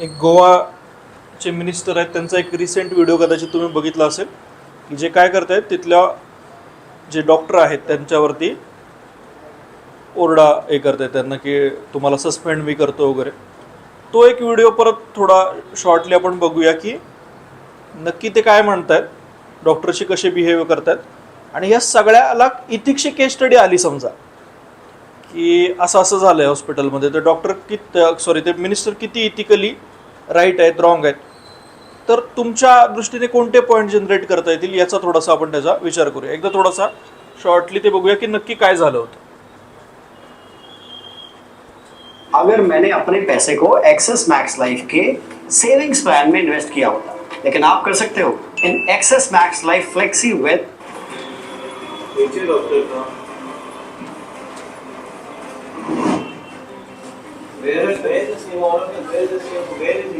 एक गोवाचे मिनिस्टर आहेत त्यांचा एक रिसेंट व्हिडिओ कदाचित तुम्ही बघितला असेल की जे काय करत आहेत तिथल्या जे डॉक्टर आहेत त्यांच्यावरती ओरडा हे करत आहेत त्यांना की तुम्हाला सस्पेंड मी करतो वगैरे. तो एक व्हिडिओ परत थोडा शॉर्टली आपण बघूया की नक्की ते काय म्हणत आहेत डॉक्टरशी कसे बिहेव करतात आणि या सगळ्याला इथिक्सची केस स्टडी आली समजा की असं असं झालं आहे हॉस्पिटलमध्ये तर डॉक्टर कित सॉरी ते मिनिस्टर किती इथिकली राईट आहेत रॉंग आहेत तर तुमच्या दृष्टीने कोणते पॉईंट जनरेट करता येतील याचा थोडासा आपण त्याचा विचार करूया एकदा थोडासा शॉर्टली ते बघूया की नक्की काय झालं होतं अगर मैंने अपने पैसे को एक्सेस मैक्स लाइफ के सेविंग्स प्लान में इन्वेस्ट किया होता लेकिन आप कर सकते हो in Axis Max Life flexi with Where is where is the same order? Where is the same? Where is he?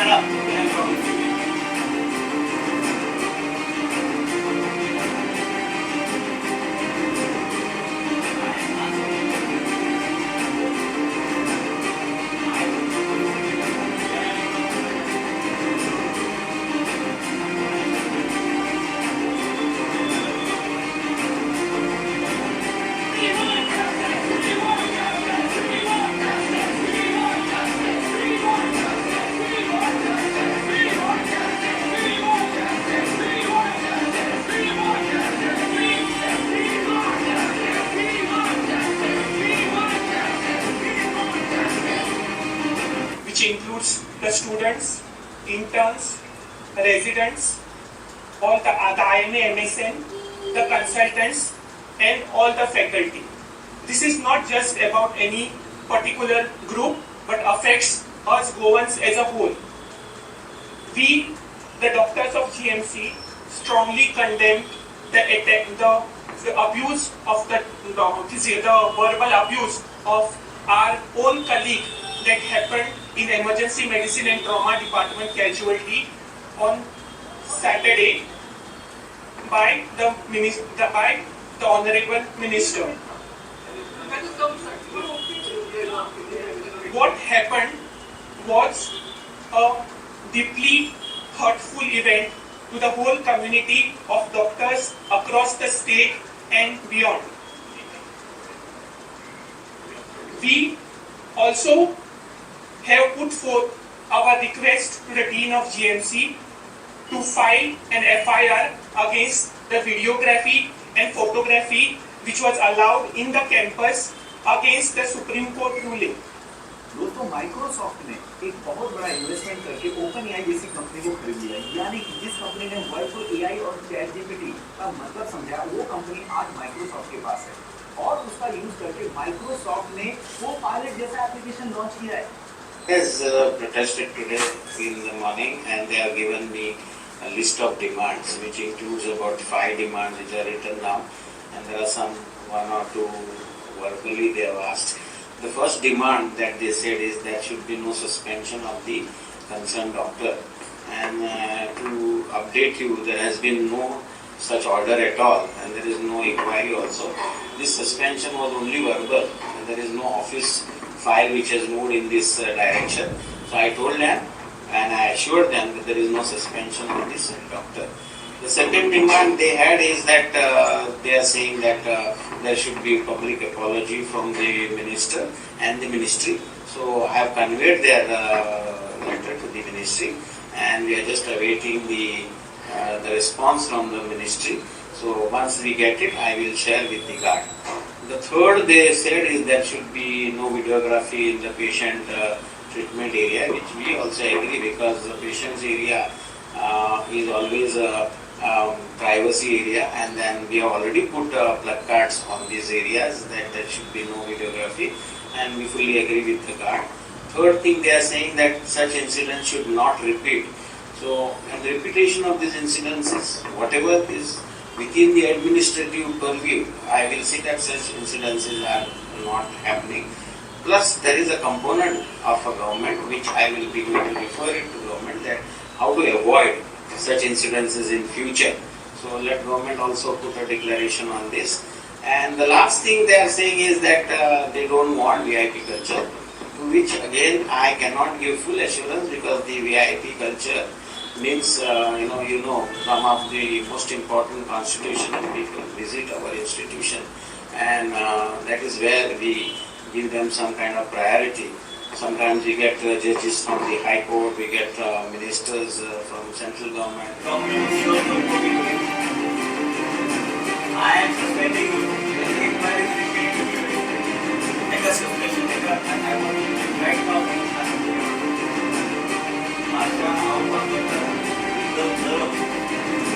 shut up. The students, interns, residents, all the, uh, the IMA, MSN, the consultants, and all the faculty. This is not just about any particular group, but affects us Goans as a whole. We, the doctors of GMC, strongly condemn the attack, the, the abuse of the, the, the verbal abuse of our own colleague that happened in emergency medicine and trauma department casualty on Saturday by the by the honorable minister. What happened was a deeply hurtful event to the whole community of doctors across the state and beyond. We also have put forth our request to the Dean of GMC to file an FIR against the videography and photography which was allowed in the campus against the Supreme Court ruling. दोस्तों Microsoft ने एक बहुत बड़ा investment करके open एआई जैसी company को खरीद लिया यानी कि जिस कंपनी ने वर्ल्ड को एआई और चैट जीपीटी का मतलब समझा वो कंपनी आज माइक्रोसॉफ्ट के पास है और उसका यूज़ करके माइक्रोसॉफ्ट ने वो पायलट जैसा एप्लीकेशन लॉन्च किया है has uh, protested today in the morning and they have given me a list of demands which includes about five demands which are written down and there are some one or two verbally they have asked. The first demand that they said is there should be no suspension of the concerned doctor and uh, to update you there has been no such order at all and there is no inquiry also. This suspension was only verbal and there is no office file which has moved in this uh, direction. So I told them and I assured them that there is no suspension of this doctor. The second demand they had is that uh, they are saying that uh, there should be public apology from the minister and the ministry. So I have conveyed their uh, letter to the ministry and we are just awaiting the, uh, the response from the ministry. So once we get it, I will share with the guard. The third they said is there should be no videography in the patient uh, treatment area, which we also agree because the patient's area uh, is always a um, privacy area, and then we have already put uh, placards on these areas that there should be no videography, and we fully agree with the guard. Third thing they are saying that such incidents should not repeat. So, and the repetition of these incidents is whatever is within the administrative purview, I will see that such incidences are not happening. Plus, there is a component of a government which I will be going to refer it to government that how to avoid such incidences in future. So let government also put a declaration on this. And the last thing they are saying is that uh, they don't want VIP culture, to which again I cannot give full assurance because the VIP culture means, uh, you know, you know, some of the most important constitutional people visit our institution and uh, that is where we give them some kind of priority. Sometimes we get uh, judges from the High Court, we get uh, ministers uh, from central government. I am suspending. The inquiry. Take a suspension, take want to right now.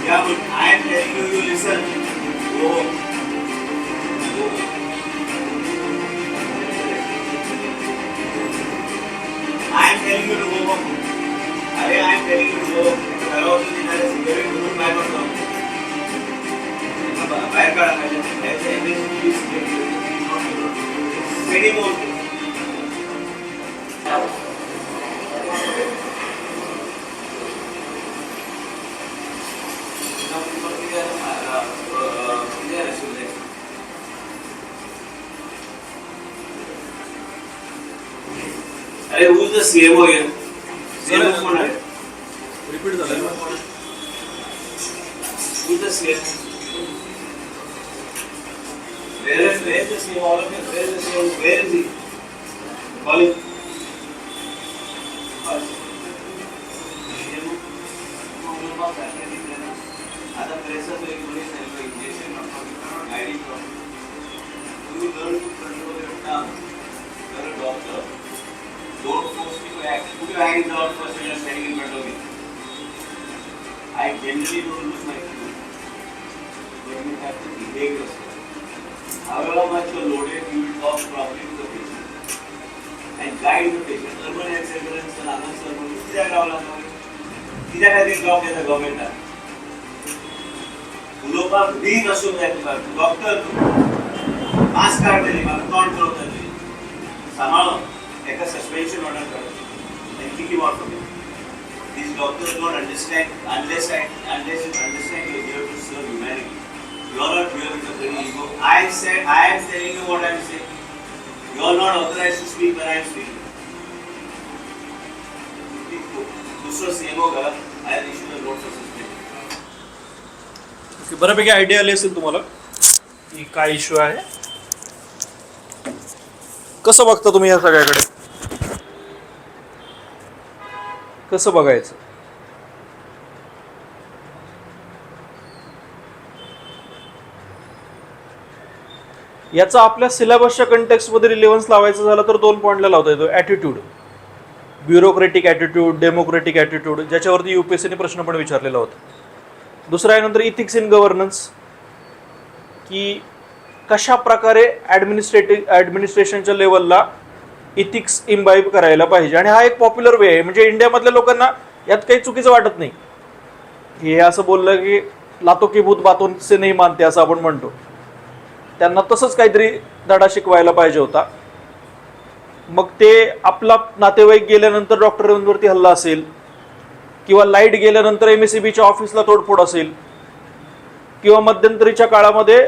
Yeah, but I am telling you, you listen. Go. The CMO here? CMO कोण आहे? Repeat झालं the CMO? Where is, where is the? All of you, where is the? Where is he? Call आहे? आता प्रेसचं एक मुली सांगितलं injection You learn to control your tongue. You're Put your hands out first when you're standing in front of me. I generally don't lose my feet. When you have to behave yourself. However much you're loaded, you will talk properly to the patient. And guide the patient. Urban health surveillance and other surveillance. किती जागा लागणार? किती खाली job देतं गव्हर्नमेंटला? लोकांक भीत असून जाय तुका डॉक्टर तू मास्क काढतली म्हाका तोंड चलोवतली सांबाळून एका सस्पेन्शन ऑर्डर कर and kick him out from it. These doctors don't understand unless I unless you understand you're here to serve humanity. You're not here with a very ego. I said I am telling you what I'm saying. You're not authorized to speak when I'm speaking. दुसरं CMO का I have issued a note for suspension. Okay बऱ्यापैकी idea आली असेल तुम्हाला की काय issue आहे कसं बघता तुम्ही या सगळ्याकडे कसं बघायचं? याचा आपल्या सिलेबसच्या कंटेक्समध्ये रिलेव्हन्स लावायचा झाला तर दोन पॉईंटला लावता येतो. Attitude bureaucratic attitude democratic attitude ज्याच्यावरती यू पी एस सीने प्रश्न पण विचारलेला होता. दुसरा आहे नंतर इथिक्स इन गव्हर्नन्स की कशा प्रकारे ॲडमिनिस्ट्रेटिव्ह ॲडमिनिस्ट्रेशनच्या लेवलला इथिक्स इम्बाईब करायला पाहिजे. आणि हा एक पॉप्युलर वे आहे. म्हणजे इंडियामधल्या लोकांना यात काही चुकीचं वाटत नाही. हे असं बोललं की लातो की भूत बातों से नाही मानते असं आपण म्हणतो. त्यांना तसंच काहीतरी धडा शिकवायला पाहिजे होता. मग ते आपला नातेवाईक गेल्यानंतर डॉक्टरांवरती हल्ला असेल किंवा लाइट गेल्यानंतर एम एस सी बीच्या ऑफिसला तोडफोड असेल किंवा मध्यंतरीच्या काळामध्ये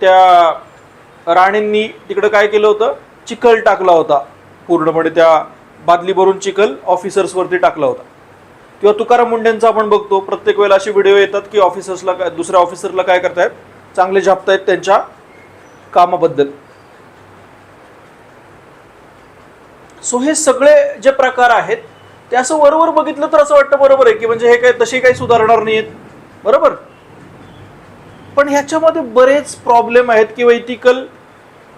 त्या राणींनी तिकडं काय केलं होतं? चिखल टाकला होता. पूर्णपणे त्या बादली भरून चिखल ऑफिसर्सवरती टाकला होता. किंवा तुकाराम मुंडेंचा आपण बघतो प्रत्येक वेळेला असे व्हिडिओ येतात की ऑफिसर्सला काय दुसऱ्या ऑफिसरला काय करतायत? चांगले झापतायत त्यांच्या कामाबद्दल. सो हे सगळे जे प्रकार आहेत ते असं वरवर बघितलं तर असं वाटतं बरोबर आहे की म्हणजे हे काय तसे काही सुधारणार नाहीत बरोबर? पण ह्याच्यामध्ये बरेच प्रॉब्लेम आहेत किंवा इथिकल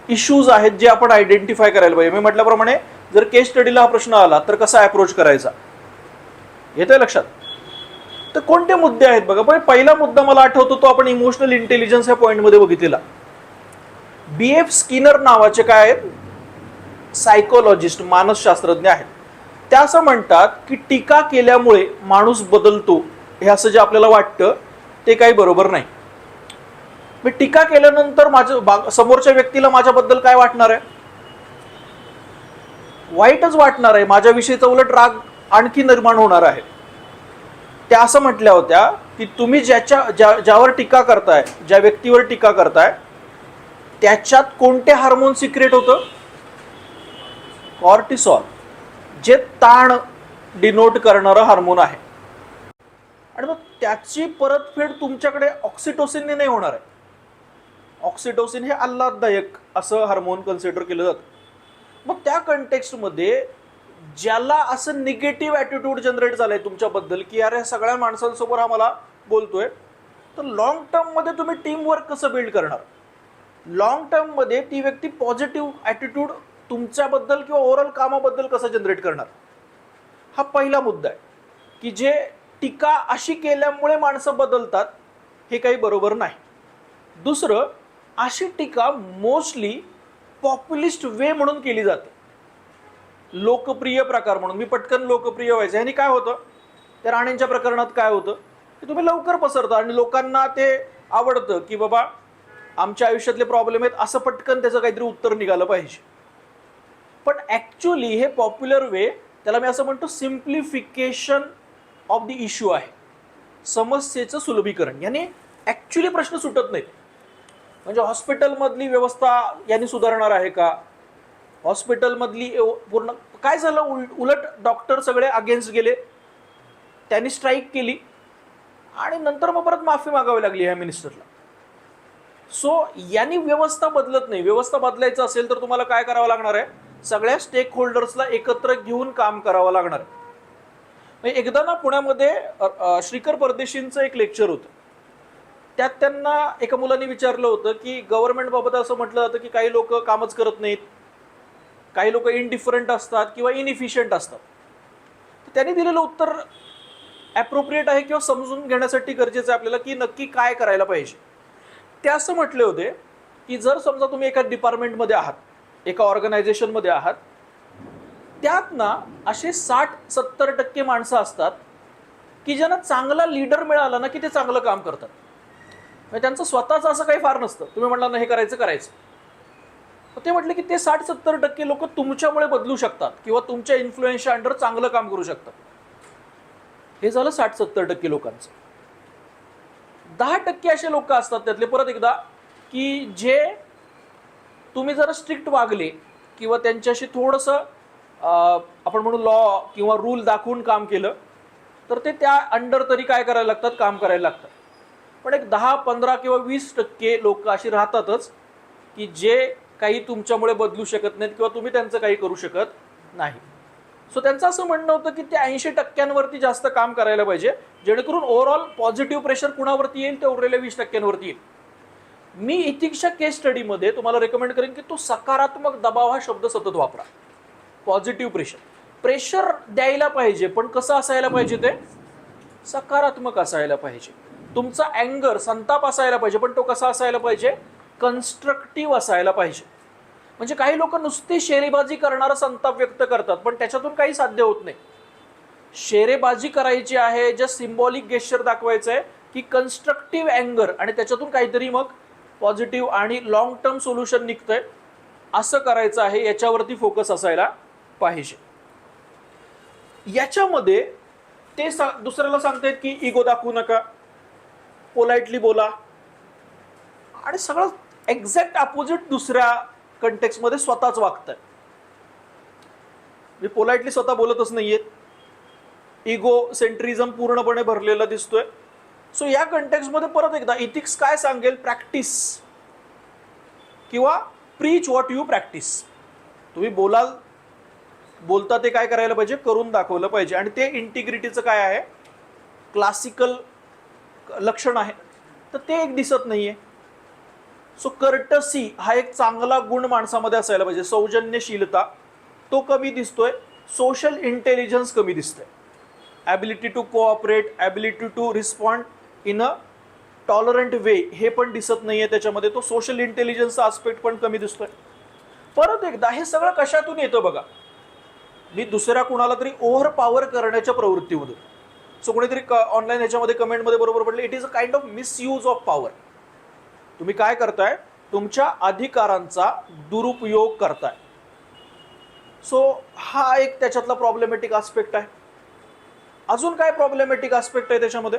इश्यूज आहेत जे आपण आयडेंटिफाय करायला पाहिजे. मी म्हटल्याप्रमाणे जर केस स्टडीला हा प्रश्न आला तर कसा अप्रोच करायचा? येतंय लक्षात? तर कोणते मुद्दे आहेत बघा? पण पहिला मुद्दा मला आठवतो तो आपण इमोशनल इंटेलिजन्स या पॉईंटमध्ये बघितलेला. बी एफ स्किनर नावाचे काय आहेत? सायकोलॉजिस्ट मानसशास्त्रज्ञ आहेत. त्या असं म्हणतात की टीका केल्यामुळे माणूस बदलतो. हे असं जे आपल्याला वाटतं ते काही बरोबर नाही. मी टीका केल्यानंतर माझं समोरच्या व्यक्तीला माझ्याबद्दल काय वाटणार आहे? वाईटच वाटणार आहे. माझ्याविषयीचा उलट राग आणखी निर्माण होणार आहे. त्या असं म्हटल्या होत्या की तुम्ही ज्याच्या ज्या ज्यावर टीका करताय ज्या व्यक्तीवर टीका करताय त्याच्यात कोणते हार्मोन सिक्रेट होतं? कॉर्टिसॉल जे ताण डिनोट करणारं हार्मोन आहे. आणि मग त्याची परतफेड तुमच्याकडे ऑक्सिटोसिनने नाही होणार आहे. ऑक्सिटोसिन हे आल्हाददायक असं हार्मोन कन्सिडर केलं जातं. मग त्या कंटेक्स्टमध्ये ज्याला असं निगेटिव्ह ॲटिट्यूड जनरेट झालंय तुमच्याबद्दल की अरे सगळ्या माणसांसमोर हा मला बोलतोय तर लॉंग टर्ममध्ये तुम्ही टीमवर्क कसं बिल्ड करणार? लॉंग टर्ममध्ये ती व्यक्ती पॉझिटिव्ह ॲटिट्यूड तुमच्याबद्दल किंवा ओव्हरऑल कामाबद्दल कसं जनरेट करणार? हा पहिला मुद्दा आहे की जे टीका अशी केल्यामुळे माणसं बदलतात हे काही बरोबर नाही. दुसरं अशी टीका मोस्टली पॉप्युलिस्ट वे म्हणून केली जाते. लोकप्रिय प्रकार म्हणून. मी पटकन लोकप्रिय व्हायचं. ह्यानी काय होतं? त्या राणेंच्या प्रकरणात काय होतं? की तुम्ही लवकर पसरता आणि लोकांना ते आवडतं की बाबा आमच्या आयुष्यातले प्रॉब्लेम आहेत असं पटकन त्याचं काहीतरी उत्तर निघालं पाहिजे. पण ॲक्च्युली हे पॉप्युलर वे त्याला मी असं म्हणतो सिम्प्लिफिकेशन ऑफ द इश्यू आहे. समस्येचं सुलभीकरण. याने ॲक्च्युली प्रश्न सुटत नाहीत. म्हणजे हॉस्पिटलमधली व्यवस्था यांनी सुधारणार आहे का? हॉस्पिटलमधली पूर्ण काय झालं? उल उलट डॉक्टर सगळे अगेन्स्ट गेले. त्यांनी स्ट्राईक केली. आणि नंतर मग परत माफी मागावी लागली ह्या मिनिस्टरला सो यांनी व्यवस्था बदलत नाही. व्यवस्था बदलायचं असेल तर तुम्हाला काय करावं लागणार आहे? सगळ्या स्टेक होल्डर्सला एकत्र घेऊन काम करावं लागणार आहे. म्हणजे एकदा ना पुण्यामध्ये श्रीकर परदेशींचं एक लेक्चर होतं. त्यात त्यांना एका मुलांनी विचारलं होतं की गव्हर्नमेंट बाबत असं म्हटलं जातं की काही लोक कामच करत नाहीत. काही लोक इनडिफरंट असतात किंवा इनइफिशियंट असतात. तर त्यांनी दिलेलं उत्तर ॲप्रोप्रिएट आहे किंवा समजून घेण्यासाठी गरजेचं आहे आपल्याला की नक्की काय करायला पाहिजे. ते असं म्हटले होते की जर समजा तुम्ही एका डिपार्टमेंटमध्ये आहात एका ऑर्गनायझेशनमध्ये आहात त्यात ना असे साठ सत्तर टक्के माणसं असतात की ज्यांना चांगला लीडर मिळाला ना की ते चांगलं काम करतात. म्हणजे त्यांचं स्वतःचं असं काही फार नसतं. तुम्ही म्हटलं ना हे करायचं करायचं. ते म्हटले की ते साठ सत्तर टक्के लोक तुमच्यामुळे बदलू शकतात किंवा तुमच्या इन्फ्लुएन्सच्या अंडर चांगलं काम करू शकतात. हे झालं साठ सत्तर टक्के लोकांचं. दहा टक्के असे लोक असतात त्यातले परत एकदा की जे तुम्ही जरा स्ट्रिक्ट वागले किंवा त्यांच्याशी थोडंसं आपण म्हणू लॉ किंवा रूल दाखवून काम केलं तर ते त्या अंडर तरी काय करायला लागतात? काम करायला लागतात. पण एक दहा पंधरा किंवा वीस टक्के लोक अशी राहतातच की जे काही तुमच्यामुळे बदलू शकत नाहीत किंवा तुम्ही त्यांचं काही करू शकत नाही. सो त्यांचं असं म्हणणं होतं की ते ऐंशी टक्क्यांवरती जास्त काम करायला पाहिजे जेणेकरून ओव्हरऑल पॉझिटिव्ह प्रेशर कुणावरती येईल? ते उरलेल्या वीस टक्क्यांवरती येईल. मी इथिक्सच्या केस स्टडीमध्ये तुम्हाला रेकमेंड करेन की तो सकारात्मक दबाव हा शब्द सतत वापरा. पॉझिटिव्ह प्रेशर प्रेशर द्यायला पाहिजे पण कसं असायला पाहिजे ते? सकारात्मक असायला पाहिजे. तुमचा अँगर संताप असायला पाहिजे पण तो कसा असायला पाहिजे? कन्स्ट्रक्टिव्ह असायला पाहिजे. म्हणजे काही लोक नुसती शेरेबाजी करणारा संताप व्यक्त करतात पण त्याच्यातून काही साध्य होत नाही. शेरेबाजी करायची आहे जे सिम्बॉलिक गेस्चर दाखवायचं आहे की कन्स्ट्रक्टिव्ह अँगर आणि त्याच्यातून काहीतरी मग पॉझिटिव्ह आणि लॉंग टर्म सोल्युशन निघतंय. असं करायचं आहे याच्यावरती फोकस असायला पाहिजे. याच्यामध्ये ते सा दुसऱ्याला सांगतायत की इगो दाखवू नका. पोलाइटली बोला. आणि सगळं एक्झॅक्ट अपोजिट दुसऱ्या कंटेक्समध्ये स्वतःच वागतंय. मी पोलाइटली स्वतः बोलतच नाहीयेत इगो सेंट्रिझम पूर्णपणे भरलेला दिसतोय. सो या कंटेक्समध्ये परत एकदा इथिक्स काय सांगेल? प्रॅक्टिस किंवा प्रीच व्हॉट यू प्रॅक्टिस तुम्ही बोलाल बोलता ते काय करायला पाहिजे? करून दाखवलं पाहिजे. आणि ते इंटिग्रिटीचं काय आहे? क्लासिकल लक्षण आहे. तर ते एक दिसत नाहीये. सो कर्टसी हा एक चांगला गुण माणसामध्ये असायला पाहिजे. सौजन्यशीलता तो कमी दिसतोय. सोशल इंटेलिजन्स कमी दिसतोय. Ability to cooperate ability to respond in a tolerant way हे पण दिसत नाहीये त्याच्यामध्ये. तो सोशल इंटेलिजन्सचा आस्पेक्ट पण कमी दिसतोय. परत एकदा हे सगळं कशातून येतं बघा? मी दुसऱ्या कुणाला तरी ओव्हर पॉवर करण्याच्या प्रवृत्तीमधून. सो कुणीतरी ऑनलाईन ह्याच्यामध्ये कमेंटमध्ये बरोबर पडले. It is a kind of misuse of power तुम्ही काय करताय? तुमच्या अधिकारांचा दुरुपयोग करताय. सो हा एक त्याच्यातला प्रॉब्लेमॅटिक आस्पेक्ट आहे. अजून काय प्रॉब्लेमॅटिक आस्पेक्ट आहे त्याच्यामध्ये?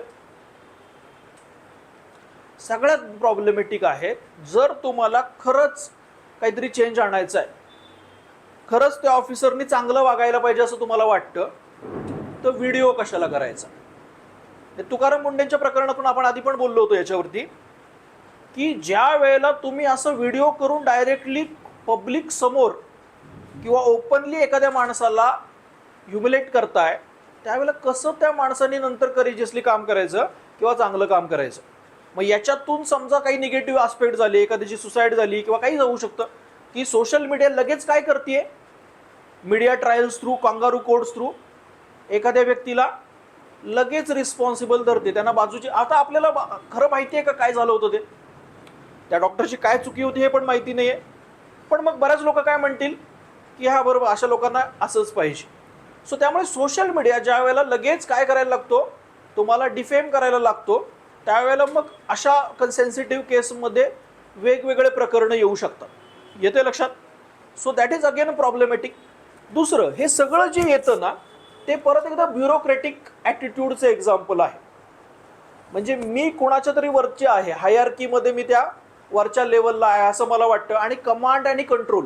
सगळ्यात प्रॉब्लेमॅटिक आहे जर तुम्हाला खरंच काहीतरी चेंज आणायचं आहे खरंच त्या ऑफिसरनी चांगलं वागायला पाहिजे असं तुम्हाला वाटतं तर व्हिडिओ कशाला करायचा? तुकाराम मुंडेंच्या प्रकरणातून आपण आधी पण बोललो होतो याच्यावरती की ज्या वेळेला तुम्ही असं व्हिडिओ करून डायरेक्टली पब्लिक समोर किंवा ओपनली एखाद्या माणसाला ह्युमिलेट करताय त्यावेळेला कसं त्या माणसाने नंतर करेजियसली काम करायचं किंवा चांगलं काम करायचं? मग याच्यातून समजा काही निगेटिव्ह आस्पेक्ट झाले एखाद्याची सुसाईड झाली किंवा काही जाऊ शकतं की सोशल मीडिया लगेच काय करते media trials through kangaroo courts through एखाद्या व्यक्तीला लगेच रिस्पॉन्सिबल धरते. त्यांना बाजूची आता आपल्याला खरं माहिती आहे का काय झालं होतं ते? त्या डॉक्टरची काय चुकी होती हे पण माहिती नाही आहे पण मग बऱ्याच लोक काय म्हणतील? की हा बरोबर अशा लोकांना असंच पाहिजे. सो त्यामुळे सोशल मीडिया ज्या वेळेला लगेच काय करायला लागतो? तुम्हाला डिफेम करायला लागतो. त्यावेळेला मग अशा कन्सेन्सिटिव्ह केसमध्ये वेगवेगळे प्रकरणं येऊ शकतात. येते लक्षात? So that is again problematic दुसरं हे सगळं जे येतं ना ते परत एकदा ब्युरोक्रेटिक ॲटिट्यूडचं एक्झाम्पल आहे. म्हणजे मी कुणाच्या तरी वरचे आहे हायरकीमध्ये मी त्या वरच्या लेवलला आहे असं मला वाटतं आणि कमांड आणि कंट्रोल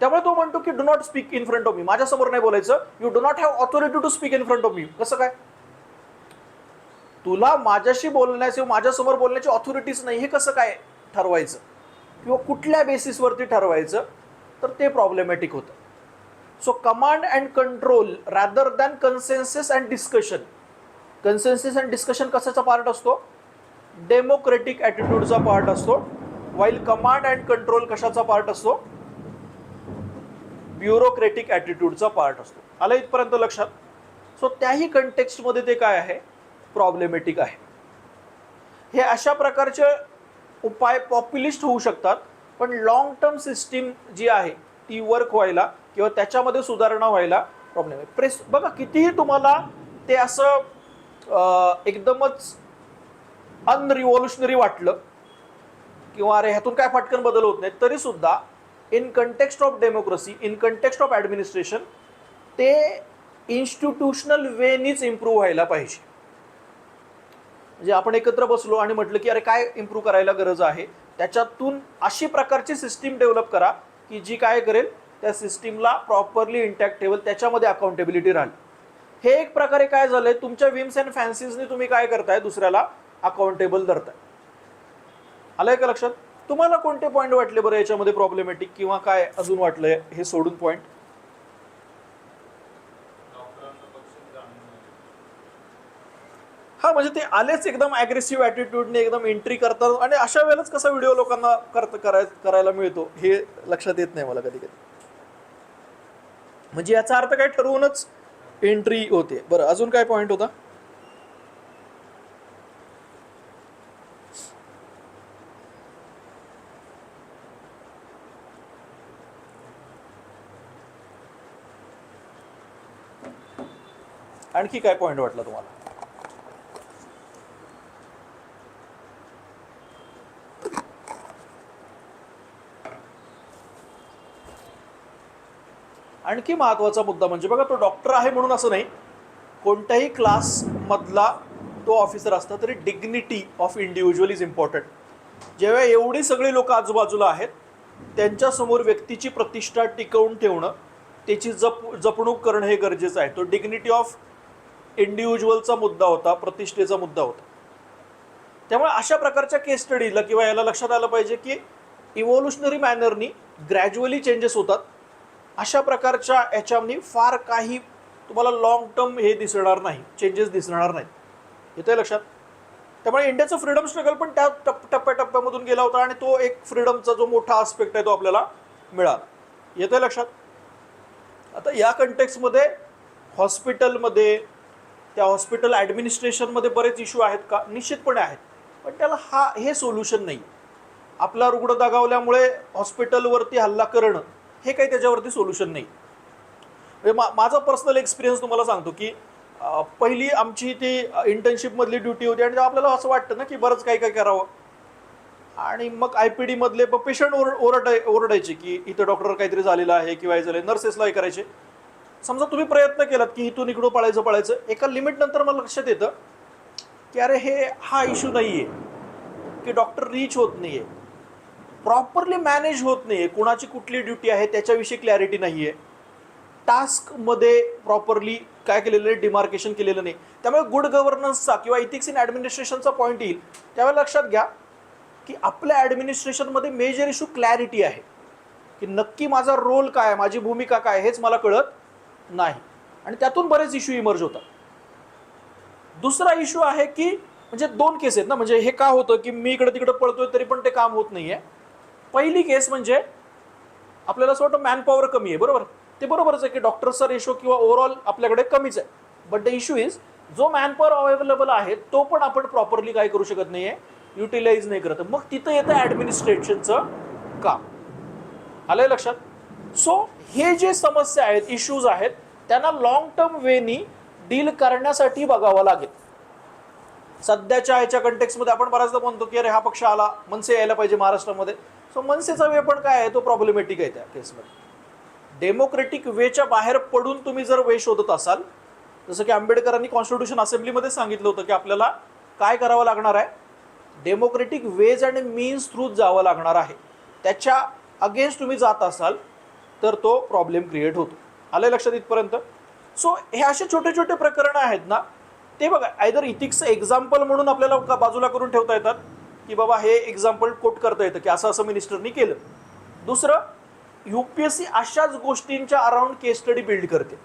त्यामुळे तो म्हणतो की do not speak in front of me माझ्यासमोर नाही बोलायचं. You do not have authority to speak in front of me कसं काय? तुला माझ्याशी बोलण्याची माझ्यासमोर बोलण्याची ऑथॉरिटीच नाही हे कसं काय ठरवायचं? किंवा कुठल्या बेसिसवरती ठरवायचं? तर ते प्रॉब्लेमॅटिक होतं. So command and control rather than consensus and discussion consensus and discussion कशाचा पार्ट असतो? डेमोक्रेटिक ॲटिट्यूडचा पार्ट असतो. वाईल कमांड अँड कंट्रोल कशाचा पार्ट असतो? ब्युरोक्रेटिक ॲटिट्यूडचा पार्ट असतो. आलं इथपर्यंत लक्षात? सो त्याही कंटेक्स्टमध्ये ते काय आहे? प्रॉब्लेमॅटिक आहे. हे अशा प्रकारचे उपाय पॉप्युलिस्ट होऊ शकतात पण लॉंग टर्म सिस्टीम जी आहे ती वर्क व्हायला किंवा त्याच्यामध्ये सुधारणा व्हायला प्रॉब्लेम आहे प्रेस बघा कितीही तुम्हाला ते असं एकदमच अनरिव्हॉल्युशनरी वाटलं किंवा अरे ह्यातून काय फटकन बदल होत नाही तरी सुद्धा in context of democracy in context of administration ते इन्स्टिट्यूशनल वेनीच इम्प्रूव्ह व्हायला पाहिजे. म्हणजे आपण एकत्र बसलो आणि म्हटलं की अरे काय इम्प्रूव्ह करायला गरज आहे त्याच्यातून अशी प्रकारची सिस्टीम डेव्हलप करा की जी काय करेल त्या सिस्टीमला प्रॉपरली इंटॅक्ट ठेवेल त्याच्यामध्ये अकाउंटेबिलिटी राहील. हे एक प्रकारे काय झालंय तुमच्या विम्स अँड फॅन्सीजने तुम्ही काय करताय दुसऱ्याला अकाउंटेबल धरताय. आलंय का लक्षात? तुम्हाला कोणते पॉईंट वाटले बरं याच्यामध्ये प्रॉब्लेमॅटिक किंवा काय अजून वाटलंय? हे सोडून पॉईंट हा म्हणजे ते आलेच एकदम अग्रेसिव्ह ॲटिट्यूडने एकदम एंट्री करतात. आणि अशा वेळेलाच कसा व्हिडिओ लोकांना करत करायला मिळतो हे लक्षात येत नाही मला कधी कधी म्हणजे याचा अर्थ काय? ठरवूनच एंट्री होते. बरं अजून काय पॉईंट होता? आणखी काय पॉईंट वाटला तुम्हाला? आणखी महत्त्वाचा मुद्दा म्हणजे बघा तो डॉक्टर आहे म्हणून असं नाही. कोणत्याही क्लासमधला तो ऑफिसर असता तरी dignity of individual is important जेव्हा एवढी सगळी लोक आजूबाजूला आहेत त्यांच्यासमोर व्यक्तीची प्रतिष्ठा टिकवून ठेवणं त्याची जप जपणूक करणं हे गरजेचं आहे. तो डिग्निटी ऑफ इंडिव्हिज्युअलचा मुद्दा होता प्रतिष्ठेचा मुद्दा होता. त्यामुळे अशा प्रकारच्या केस स्टडीला किंवा याला लक्षात आलं पाहिजे की इव्होल्युशनरी मॅनरनी ग्रॅज्युअली चेंजेस होतात. अशा प्रकारच्या याच्यामध्ये फार काही तुम्हाला लॉंग टर्म हे दिसणार नाही चेंजेस दिसणार नाहीत. येतं लक्षात? त्यामुळे इंडियाचं फ्रीडम स्ट्रगल पण त्या टप टप्प्याटप्प्यामधून गेला होता आणि तो एक फ्रीडमचा जो मोठा आस्पेक्ट आहे तो आपल्याला मिळाला. येतं लक्षात? आता या कंटेक्समध्ये हॉस्पिटलमध्ये त्या हॉस्पिटल ॲडमिनिस्ट्रेशनमध्ये बरेच इश्यू आहेत का? निश्चितपणे आहेत. पण त्याला हा हे सोल्युशन नाही. आपला रुग्ण दगावल्यामुळे हॉस्पिटलवरती हल्ला करणं हे काही त्याच्यावरती सोल्युशन नाही. म्हणजे मा माझा पर्सनल एक्सपिरियन्स तुम्हाला सांगतो की पहिली आमची ती इंटर्नशिपमधली ड्युटी होती आणि आपल्याला असं वाटतं ना की बरंच काही काही करावं. आणि मग आय पी डीमधले पेशंट ओर ओरडाय ओरडायचे की इथं डॉक्टर काहीतरी झालेलं आहे किंवा हे झालं नर्सेसला हे करायचे. समजा तुम्ही प्रयत्न केलात की इथून इकडं पळायचं पळायचं एका लिमिट नंतर मला लक्षात येतं की अरे हे हा इश्यू नाही आहे की डॉक्टर रीच होत नाही आहे प्रॉपरली मॅनेज होत नाही आहे कुणाची कुठली ड्युटी आहे त्याच्याविषयी क्लॅरिटी नाही आहे टास्कमध्ये प्रॉपरली काय केलेलं आहे डिमार्केशन केलेलं नाही. त्यामुळे गुड गव्हर्नन्सचा किंवा इथिक्स इन ॲडमिनिस्ट्रेशनचा पॉईंट येईल त्यावेळेला लक्षात घ्या की आपल्या ॲडमिनिस्ट्रेशनमध्ये मेजर इशू क्लॅरिटी आहे. की नक्की माझा रोल काय माझी भूमिका काय हेच मला कळत नाही. आणि त्यातून बरेच इश्यू इमर्ज होतात. दुसरा इश्यू आहे की म्हणजे दोन केस आहेत ना म्हणजे हे का होतं की मी इकडे तिकडे पळतोय तरी पण ते काम होत नाही आहे पहिली केस म्हणजे आपल्याला असं वाटतं मॅनपॉवर कमी आहे बरोबर? ते बरोबरच आहे की डॉक्टर्सचा रेशो किंवा ओव्हरऑल आपल्याकडे कमीच आहे. बट द इश्यू इज जो मॅनपॉवर अवेलेबल आहे तो पण आपण प्रॉपरली काय करू शकत नाही आहे युटिलाइज नाही करत. मग तिथं येतं ॲडमिनिस्ट्रेशनचं काम. आलंय लक्षात? सो हे जे समस्या आहेत इश्यूज आहेत त्यांना लॉंग टर्म वेनी डील करण्यासाठी बघावं लागेल. सध्याच्या ह्याच्या कंटेक्समध्ये आपण बऱ्याचदा म्हणतो की अरे हा पक्ष आला मनसे यायला पाहिजे महाराष्ट्रामध्ये. सो मनसेचा वे पण काय आहे? तो प्रॉब्लेमॅटिक आहे त्या केसमध्ये डेमोक्रेटिक वेच्या बाहेर पडून तुम्ही जर वे शोधत असाल जसं की आंबेडकरांनी कॉन्स्टिट्यूशन असेंब्लीमध्ये सांगितलं होतं की आपल्याला काय करावं लागणार आहे? Democratic ways and means through जावं लागणार आहे. त्याच्या अगेन्स्ट तुम्ही जात असाल तर तो प्रॉब्लेम क्रिएट होतो. आलं लक्षात इथपर्यंत? सो हे असे छोटे छोटे प्रकरणं आहेत ना ते बघा आयदर इथिक्सचं एक्झाम्पल म्हणून आपल्याला बाजूला करून ठेवता येतात की बाबा हे एक्झाम्पल कोट करता येतं की असं असं मिनिस्टरनी केलं. दुसरं यू पी एस सी अशाच गोष्टींच्या अराउंड केस स्टडी बिल्ड करते.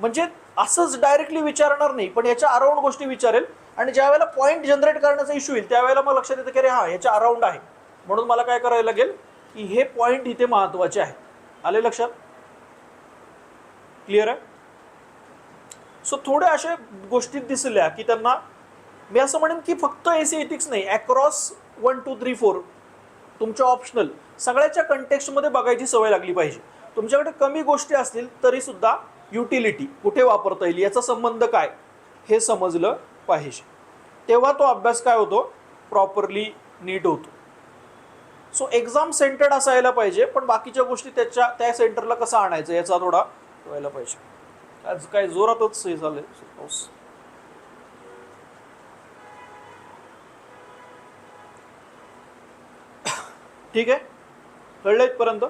म्हणजे असंच डायरेक्टली विचारणार नाही पण याच्या अराउंड गोष्टी विचारेल आणि ज्या वेळेला पॉईंट जनरेट करण्याचा इश्यू येईल त्यावेळेला मला लक्षात येतं की अरे हा याच्या अराउंड आहे. म्हणून मला काय करायला लागेल की हे पॉईंट इथे महत्त्वाचे आहे. आले लक्षात? क्लिअर आहे? सो थोड्या अशा गोष्टी दिसल्या की त्यांना मी असं म्हणेन की फक्त ए सी एथिक्स नाही across one two three four तुमच्या ऑप्शनल सगळ्याच्या कंटेक्स्टमध्ये बघायची सवय लागली पाहिजे. तुमच्याकडे कमी गोष्टी असतील तरी सुद्धा युटिलिटी कुठे वापरता येईल याचा संबंध काय हे समजलं पाहिजे. तेव्हा तो अभ्यास काय होतो? प्रॉपरली नीट होतो. सो एक्झाम सेंटर्ड असायला पाहिजे पण बाकीच्या गोष्टी त्याच्या त्या सेंटरला कसं आणायचं याचा थोडा व्हायला पाहिजे. आज काय जोरातच हे झालं ठीक आहे? कळलं इथपर्यंत?